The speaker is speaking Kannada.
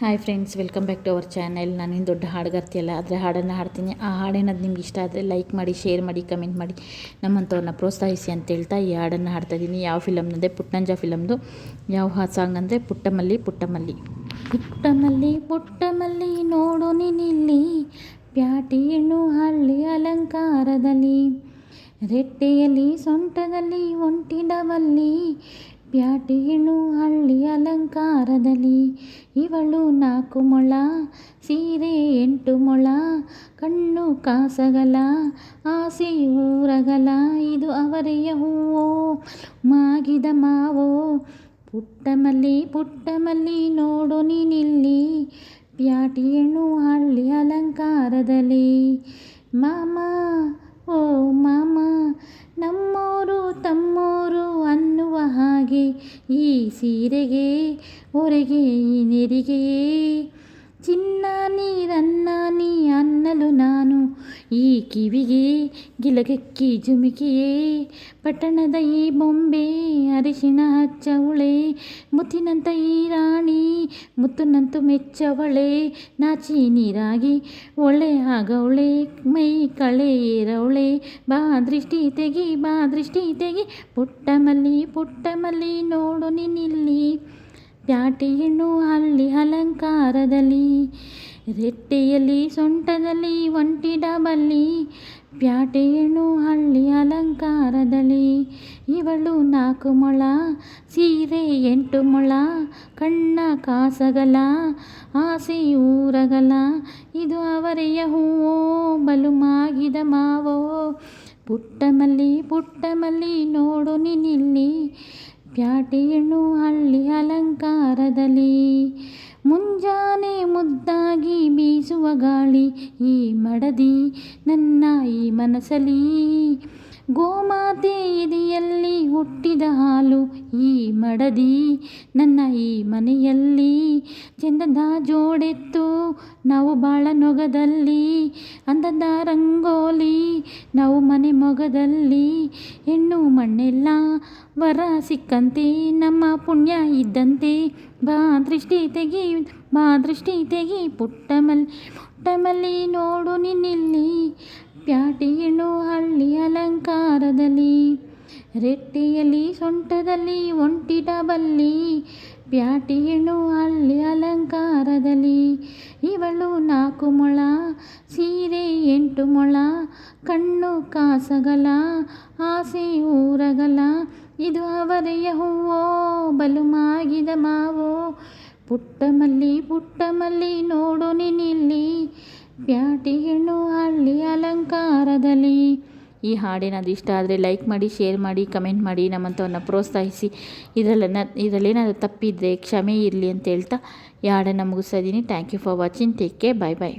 Hi friends welcome back to our channel ನಾನೇನು ದೊಡ್ಡ ಹಾಡುಗಾರ್ತಿಯಲ್ಲ ಆದರೆ ಹಾಡನ್ನು ಹಾಡ್ತೀನಿ. ಆ ಹಾಡೇನಾದ್ರು ನಿಮ್ಗೆ ಇಷ್ಟ ಆದರೆ ಲೈಕ್ ಮಾಡಿ ಶೇರ್ ಮಾಡಿ ಕಮೆಂಟ್ ಮಾಡಿ. ನಮ್ಮಂಥವ್ರನ್ನ ಪ್ರೋತ್ಸಾಹಿಸಿ ಅಂತ ಹೇಳ್ತಾ ಈ ಹಾಡನ್ನು ಹಾಡ್ತಾಯಿದ್ದೀನಿ ಯಾವ ಫಿಲಮ್ನಂದರೆ ಪುಟ್ಟಂಜ ಫಿಲಮ್ದು. ಯಾವ ಹಾ ಸಾಂಗ್ ಅಂದರೆ ಪುಟ್ಟಮಲ್ಲಿ ಪುಟ್ಟಮಲ್ಲಿ. ಪುಟ್ಟಮಲ್ಲಿ ಪುಟ್ಟಮಲ್ಲಿ ನೋಡು ನೀನಿಲ್ಲಿ. ಪ್ಯಾಟಿ ಹೆಣ್ಣು ಹಳ್ಳಿ ಅಲಂಕಾರದಲ್ಲಿ. ರೆಟ್ಟೆಯಲ್ಲಿ ಸೊಂಟದಲ್ಲಿ ಒಂಟಿಡವಲ್ಲಿ ಪ್ಯಾಟಿ ಹೆಣ್ಣು ಹಳ್ಳಿ ಅಲಂಕಾರದಲ್ಲಿ ಇವಳು ನಾಲ್ಕು ಮೊಳ, ಸೀರೆ ಎಂಟು ಮೊಳ, ಕಣ್ಣು ಕಾಸಗಲ, ಆಸೆ ಊರಗಲ, ಇದು ಅವರೆಯ ಹೂವೋ, ಮಾಗಿದ ಮಾವೋ. ಪುಟ್ಟಮಲ್ಲಿ ಪುಟ್ಟಮಲ್ಲಿ ನೋಡು ನೀನಿಲ್ಲಿ ಪ್ಯಾಟಿ ಹೆಣ್ಣು ಹಳ್ಳಿ ಅಲಂಕಾರದಲ್ಲಿ. ಮಾಮ ಈ ಸೀರೆಗೆ ಹೊರಗೆ ಈ ನೆರಿಗೆಯೇ ಚಿನ್ನ ನೀರನ್ನ ನೀ ಅನ್ನಲು ನಾನು ಈ ಕಿವಿಗೆ ಗಿಲಗಕ್ಕಿ ಜುಮಿಕಿಯೇ ಪಟ್ಟಣದ ಈ ಬೊಂಬೆ ಅರಿಶಿಣ ಹಚ್ಚವಳೆ ಮುತ್ತಿನಂತ ಈ ರಾಣಿ, ಮುತ್ತುನಂತು ಮೆಚ್ಚವಳೆ, ನಾಚಿ ನೀರಾಗಿ ಒಳ್ಳೆ ಆಗವಳೆ ಮೈ ಕಳೆ ಏರವಳೆ ಬಾ ದೃಷ್ಟಿ ತೆಗಿ, ಬಾ ದೃಷ್ಟಿ ತೆಗಿ, ಪುಟ್ಟ ಮಲ್ಲಿ ಪುಟ್ಟ ಮಲ್ಲಿ ನೋಡು ನಿನ್ನಿಲ್ಲಿ. ಪ್ಯಾಟಿ ಹೆಣ್ಣು ಅಲ್ಲಿ ಅಲಂಕಾರದಲ್ಲಿ ರೆಟ್ಟೆಯಲ್ಲಿ ಸೊಂಟದಲ್ಲಿ ಒಂಟಿ ಡಬಲ್ಲಿ ಪ್ಯಾಟೆ ಹೆಣ್ಣು ಹಳ್ಳಿ ಅಲಂಕಾರದಲ್ಲಿ. ಇವಳು ನಾಲ್ಕು ಮೊಳ, ಸೀರೆ ಎಂಟು ಮೊಳ, ಕಣ್ಣ ಕಾಸಗಲ, ಆಸೆ ಊರಗಲ. ಇದು ಅವರೆಯ ಹೂವೋ ಬಲು ಮಾಗಿದ ಮಾವೋ. ಪುಟ್ಟ ಮಲ್ಲಿ ಪುಟ್ಟ ಮಲ್ಲಿ ನೋಡು ನಿನ್ನಿಲ್ಲಿ, ಪ್ಯಾಟೆಯನ್ನು ಹಳ್ಳಿ ಅಲಂಕಾರದಲ್ಲಿ. ಮುಂಜಾನೆ ಮುದ್ದಾಗಿ ಬೀಸುವ ಗಾಳಿ ಈ ಮಡದಿ ನನ್ನ ಈ ಮನಸಲಿ ಗೋಮಾತೆ ಹುಟ್ಟಿದ ಹಾಲು ಈ ಮಡದಿ ನನ್ನ ಈ ಮನೆಯಲ್ಲಿ. ಚಂದದ ಜೋಡೆತ್ತು ನಾವು ಬಾಳ ನೊಗದಲ್ಲಿ. ಅಂದದ ರಂಗೋಲಿ ನಾವು ಮನೆ ಮೊಗದಲ್ಲಿ. ಹೆಣ್ಣು ಮಣ್ಣೆಲ್ಲ ವರ ಸಿಕ್ಕಂತೆ, ನಮ್ಮ ಪುಣ್ಯ ಇದ್ದಂತೆ. ಬಾ ದೃಷ್ಟಿ ತೆಗಿ, ಬಾ ದೃಷ್ಟಿ ತೆಗಿ. ಪುಟ್ಟಮಲ್ಲಿ ಪುಟ್ಟಮಲ್ಲಿ ನೋಡು ನಿನ್ನಿಲ್ಲಿ. ಪ್ಯಾಟಿ ಹೆಣ್ಣು ಹಳ್ಳಿ ಅಲಂಕಾರದಲ್ಲಿ, ರೆಟ್ಟೆಯಲ್ಲಿ ಸೊಂಟದಲ್ಲಿ ಒಂಟಿಟ ಬಲ್ಲಿ. ಪ್ಯಾಟಿ ಹೆಣ್ಣು ಹಳ್ಳಿ ಅಲಂಕಾರದಲ್ಲಿ, ಇವಳು ನಾಲ್ಕು ಮೊಳ, ಸೀರೆ ಎಂಟು ಮೊಳ, ಕಣ್ಣು ಕಾಸಗಲ, ಆಸೆ ಊರಗಲ ಇದು ಅವರೆಯ ಹೂವೋ ಬಲು ಮಾಗಿದ ಮಾವೋ. ಪುಟ್ಟ ಮಲ್ಲಿ ಪುಟ್ಟ ಮಲ್ಲಿ ನೋಡು ನಿನ್ನಿಲ್ಲಿ. ಪ್ಯಾಟಿ ಹೆಣ್ಣು ಹಳ್ಳಿ ಅಲಂಕಾರದಲ್ಲಿ. ಈ ಹಾಡೇನಾದರೂ ಇಷ್ಟ ಆದರೆ ಲೈಕ್ ಮಾಡಿ, ಶೇರ್ ಮಾಡಿ, ಕಮೆಂಟ್ ಮಾಡಿ ನಮ್ಮಂಥವನ್ನು ಪ್ರೋತ್ಸಾಹಿಸಿ. ಇದರಲ್ಲ ಇದರಲ್ಲೇನಾದರೂ ತಪ್ಪಿದ್ದರೆ ಕ್ಷಮೆ ಇರಲಿ ಅಂತ ಹೇಳ್ತಾ ಈ ಹಾಡನ್ನು ಮುಗಿಸ್ತಾ ಇದ್ದೀನಿ. Thank you for watching take care bye bye